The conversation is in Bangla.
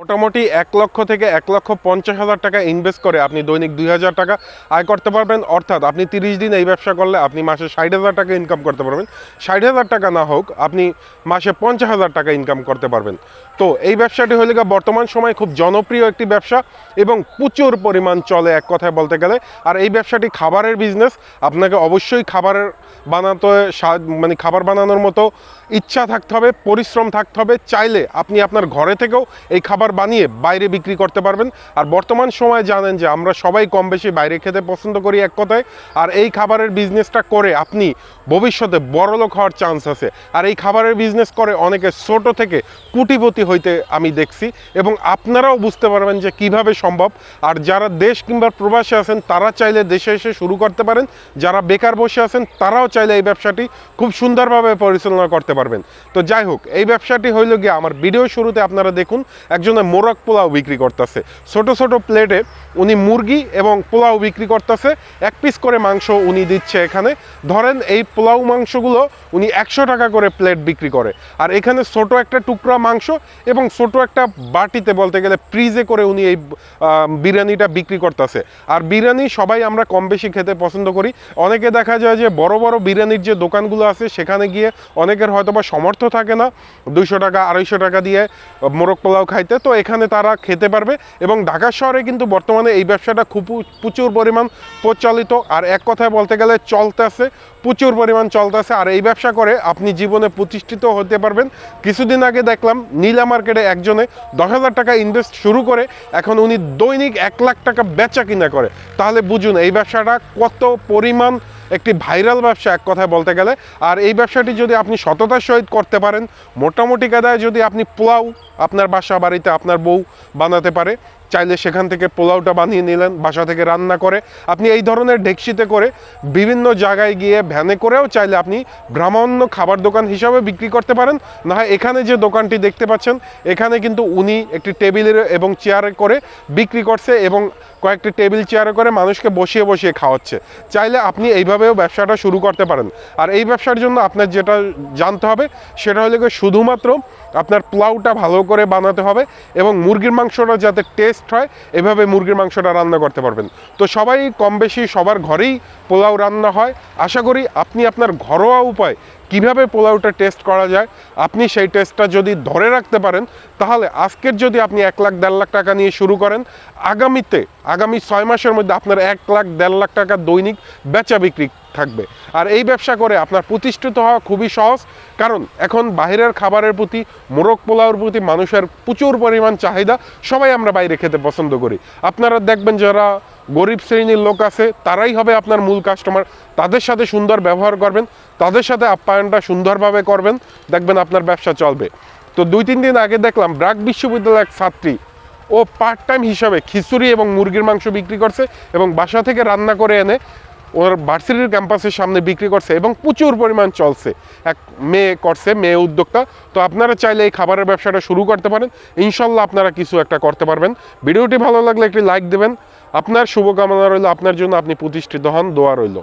মোটামুটি এক লক্ষ থেকে এক লক্ষ পঞ্চাশ হাজার টাকা ইনভেস্ট করে আপনি দৈনিক দুই হাজার টাকা আয় করতে পারবেন। অর্থাৎ আপনি তিরিশ দিন এই ব্যবসা করলে আপনি মাসে ষাট হাজার টাকা ইনকাম করতে পারবেন। ষাট হাজার টাকা না হোক, আপনি মাসে পঞ্চাশ হাজার টাকা ইনকাম করতে পারবেন। তো এই ব্যবসাটি হলে বর্তমান সময়ে খুব জনপ্রিয় একটি ব্যবসা এবং প্রচুর পরিমাণ চলে এক কথায় বলতে গেলে। আর এই ব্যবসাটি খাবারের বিজনেস আপনাকে অবশ্যই খাবারের বানাতে মানে খাবার বানানোর মতো ইচ্ছা থাকতে হবে, পরিশ্রম থাকতে হবে। চাইলে আপনি আপনার ঘরে থেকেও এই খাবার বানিয়ে বাইরে বিক্রি করতে পারবেন। আর বর্তমান সময়ে জানেন যে আমরা সবাই কম বেশি বাইরে খেতে পছন্দ করি এক কথায়। আর এই খাবারের বিজনেসটা করে আপনি ভবিষ্যতে বড়লোক হওয়ার চান্স আছে। আর এই খাবারের বিজনেস করে অনেকে ছোট থেকে কুটিপতি হইতে আমি দেখছি। এবং আপনারাও বুঝতে পারবেন যে কীভাবে সম্ভব। আর যারা দেশ কিংবা প্রবাসে আছেন, তারা চাইলে দেশে এসে শুরু করতে পারেন। যারা বেকার বসে আছেন, তারাও চাইলে এই ব্যবসাটি খুব সুন্দরভাবে পরিচালনা করতে পারবেন। তো যাই হোক, এই ব্যবসাটি হইল গিয়ে আমার ভিডিও শুরুতে আপনারা দেখুন। একজনের মোরগ পোলাও বিক্রি করতেছে। ছোট ছোট প্লেটে উনি মুরগি এবং পোলাও বিক্রি করতেছে। এক পিস করে মাংস উনি দিচ্ছে এখানে। ধরেন এই পোলাও মাংসগুলো উনি একশো টাকা করে প্লেট বিক্রি করে। আর এখানে ছোট একটা টুকরা মাংস এবং ছোট একটা বাটিতে বলতে গেলে ফ্রিজে করে উনি এই বিরিয়ানিটা বিক্রি করতেছে। আর বিরিয়ানি সবাই আমরা কম বেশি খেতে পছন্দ করি। অনেকে দেখা যায় যে বড় বড় বিরিয়ানির যে দোকানগুলো আছে, সেখানে গিয়ে অনেকের হয়তো বা সমর্থ থাকে না। দুইশো টাকা, আড়াইশো টাকা দিয়ে মোরগ পোলাও খাইতে। তো এখানে তারা খেতে পারবে এবং ঢাকা শহরে কিন্তু বর্তমানে এই ব্যবসাটা খুব প্রচুর পরিমাণ প্রচলিত। আর এক কথায় বলতে গেলে চলতেছে, প্রচুর পরিমাণ চলতেছে। আর এই ব্যবসা করে আপনি জীবনে প্রতিষ্ঠিত হতে পারবেন। কিছুদিন আগে দেখলাম, নীলা মার্কেটে একজনে দশ হাজার টাকা ইনভেস্ট শুরু করে, এখন উনি দৈনিক এক লাখ টাকা বেচা কিনা করে। তাহলে বুঝুন, এই ব্যবসাটা কত পরিমাণ একটি ভাইরাল ব্যবসা এক কথায় বলতে গেলে। আর এই ব্যবসাটি যদি আপনি সততার সহিত করতে পারেন, মোটামুটি কাদায় যদি আপনি পোলাও আপনার বাসা বাড়িতে আপনার বউ বানাতে পারে চাইলে সেখান থেকে পোলাওটা বানিয়ে নিলেন, বাসা থেকে রান্না করে। আপনি এই ধরনের ডেকসিতে করে বিভিন্ন জায়গায় গিয়ে ভ্যানে করেও চাইলে আপনি ব্রাহ্মণ্য খাবার দোকান হিসাবে বিক্রি করতে পারেন। না হয় এখানে যে দোকানটি দেখতে পাচ্ছেন, এখানে কিন্তু উনি একটি টেবিলের এবং চেয়ারে করে বিক্রি করছে এবং কয়েকটি টেবিল চেয়ারে করে মানুষকে বসিয়ে বসিয়ে খাওয়াচ্ছে। চাইলে আপনি এইভাবেও ব্যবসাটা শুরু করতে পারেন। আর এই ব্যবসার জন্য আপনার যেটা জানতে হবে, সেটা হলো শুধুমাত্র আপনার পোলাওটা ভালো করে বানাতে হবে এবং মুরগির মাংসটা যাতে টেস্ট হয়, এভাবে মুরগির মাংসটা রান্না করতে পারবেন। তো সবাই কম বেশি সবার ঘরেই পোলাও রান্না হয়। আশা করি আপনি আপনার ঘরোয়া উপায় কীভাবে পোলাওটা টেস্ট করা যায়, আপনি সেই টেস্টটা যদি ধরে রাখতে পারেন, তাহলে আজকের যদি আপনি এক লাখ, দেড় লাখ টাকা নিয়ে শুরু করেন, আগামীতে, আগামী ছয় মাসের মধ্যে আপনার এক লাখ, দেড় লাখ টাকা দৈনিক বেচা বিক্রি থাকবে। আর এই ব্যবসা করে আপনার প্রতিষ্ঠিত হওয়া খুবই সহজ, কারণ এখন বাইরের খাবারের প্রতি, মোরগ পোলাওর প্রতি মানুষের প্রচুর পরিমাণ চাহিদা, সবাই আমরা বাইরে খেতে পছন্দ করি। আপনারা দেখবেন যারা গরিব শ্রেণির লোক আছে, তারাই হবে আপনার মূল কাস্টমার তাদের সাথে সুন্দর ব্যবহার করবেন তাদের সাথে আপ্যায়নটা সুন্দরভাবে করবেন, দেখবেন আপনার ব্যবসা চলবে। তো দুই তিন দিন আগে দেখলাম ব্রাক বিশ্ববিদ্যালয়ের এক ছাত্রী, ও পার্ট টাইম হিসাবে খিচুড়ি এবং মুরগির মাংস বিক্রি করছে এবং বাসা থেকে রান্না করে এনে ওর ভার্সিটির ক্যাম্পাসের সামনে বিক্রি করছে এবং প্রচুর পরিমাণ চলছে। এক মেয়ে করছে, মেয়ে উদ্যোক্তা। তো আপনারা চাইলে এই খাবারের ব্যবসাটা শুরু করতে পারেন। ইনশাল্লাহ আপনারা কিছু একটা করতে পারবেন। ভিডিওটি ভালো লাগলে একটি লাইক দেবেন। আপনার শুভকামনা রইল। আপনার জন্য আপনি প্রতিষ্ঠিত হন। দোয়া রইল।